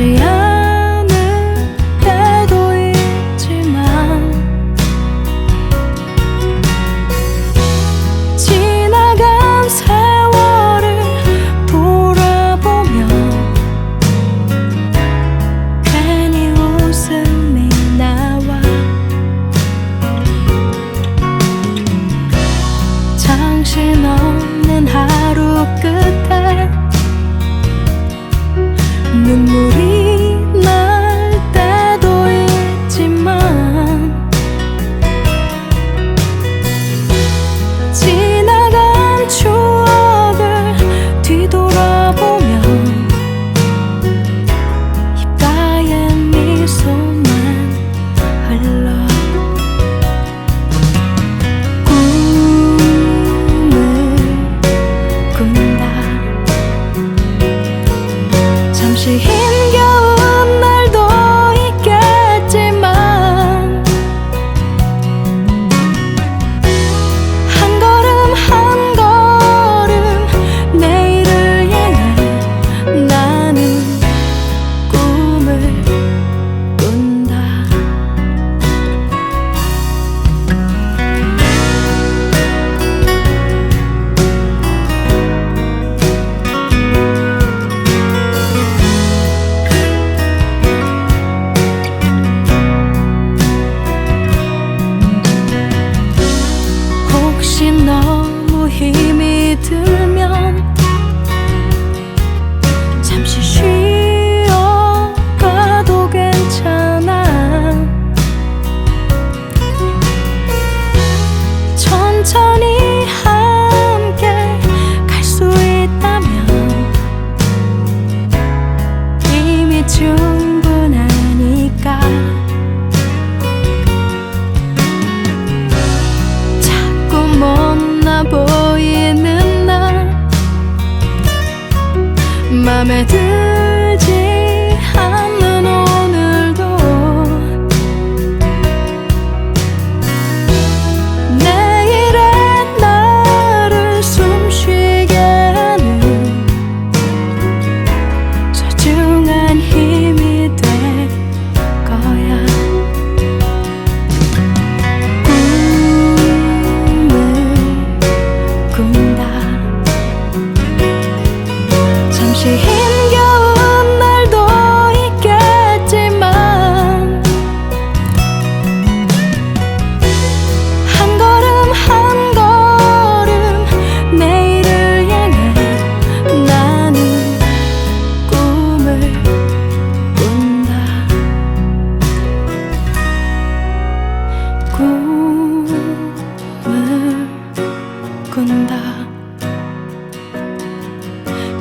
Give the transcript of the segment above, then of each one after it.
보지 않을 때도 있지만 지나간 세월을 돌아보며 괜히 웃음이 나와 정신 없는 하루 끝에 눈물이 흘러 꿈을 꾼다. 잠시 힘 천천히 함께 갈 수 있다면 이미 충분하니까. 자꾸 못나 보이는 날 맘에 들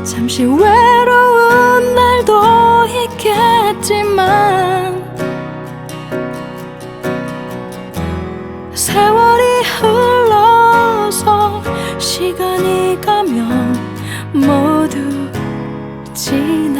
잠시 외로운 날도 있겠지만 세월이 흘러서 시간이 가면 모두 지나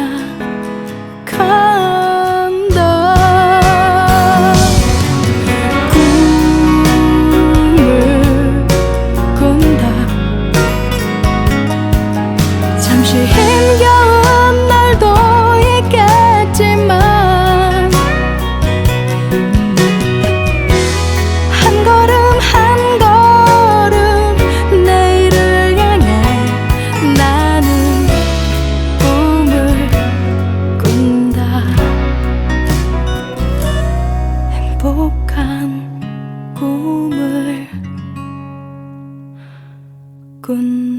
행복한 꿈을 꾼